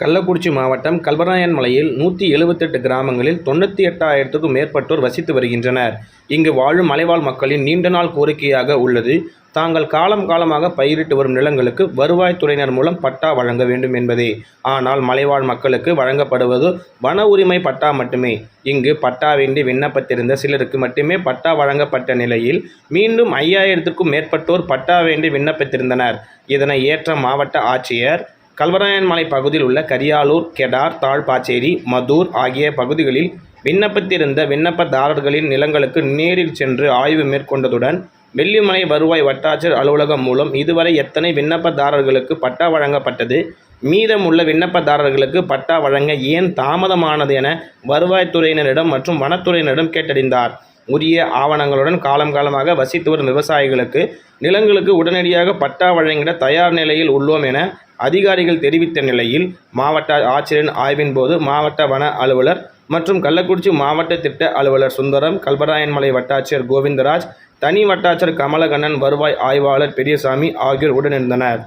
கள்ளக்குறிச்சி மாவட்டம் கல்வராயன் மலையில் நூற்றி எழுபத்தெட்டு கிராமங்களில் தொண்ணூற்றி எட்டாயிரத்துக்கும் மேற்பட்டோர் வசித்து வருகின்றனர். இங்கு வாழும் மலைவாழ் மக்களின் நீண்ட நாள் கோரிக்கையாக உள்ளது. தாங்கள் காலம் காலமாக பயிரிட்டு வரும் நிலங்களுக்கு வருவாய்த்துறையினர் மூலம் பட்டா வழங்க வேண்டும் என்பதே. ஆனால் மலைவாழ் மக்களுக்கு வழங்கப்படுவது வன உரிமை பட்டா மட்டுமே. இங்கு பட்டா வேண்டி விண்ணப்பத்திருந்த சிலருக்கு மட்டுமே பட்டா வழங்கப்பட்ட நிலையில் மீண்டும் ஐயாயிரத்துக்கும் மேற்பட்டோர் பட்டா வேண்டி விண்ணப்பித்திருந்தனர். இதனை ஏற்ற மாவட்ட ஆட்சியர் கல்வராயன்மலை பகுதியில் உள்ள கரியாலூர் கெடார் தாழ்பாச்சேரி மதூர் ஆகிய பகுதிகளில் விண்ணப்பித்திருந்த விண்ணப்பதாரர்களின் நிலங்களுக்கு நேரில் சென்று ஆய்வு மேற்கொண்டதுடன் வெள்ளிமலை வருவாய் வட்டாட்சியர் அலுவலகம் மூலம் இதுவரை எத்தனை விண்ணப்பதாரர்களுக்கு பட்டா வழங்கப்பட்டது மீதமுள்ள விண்ணப்பதாரர்களுக்கு பட்டா வழங்க ஏன் தாமதமானது என வருவாய்த்துறையினரிடம் மற்றும் வனத்துறையினரிடம் கேட்டறிந்தார். உரிய ஆவணங்களுடன் காலம் காலமாக வசித்து வரும் விவசாயிகளுக்கு நிலங்களுக்கு உடனடியாக பட்டா வழங்கிட தயார் நிலையில் உள்ளோம் என அதிகாரிகள் தெரிவித்த நிலையில் மாவட்ட ஆட்சியரின் ஆய்வின் போது மாவட்ட வன அலுவலர் மற்றும் கள்ளக்குறிச்சி மாவட்ட திட்ட அலுவலர் சுந்தரம் கல்பராயன்மலை வட்டாட்சியர் கோவிந்தராஜ் தனி வட்டாட்சியர் கமலகண்ணன் வருவாய் ஆய்வாளர் பெரியசாமி ஆகியோர் உடனிருந்தனர்.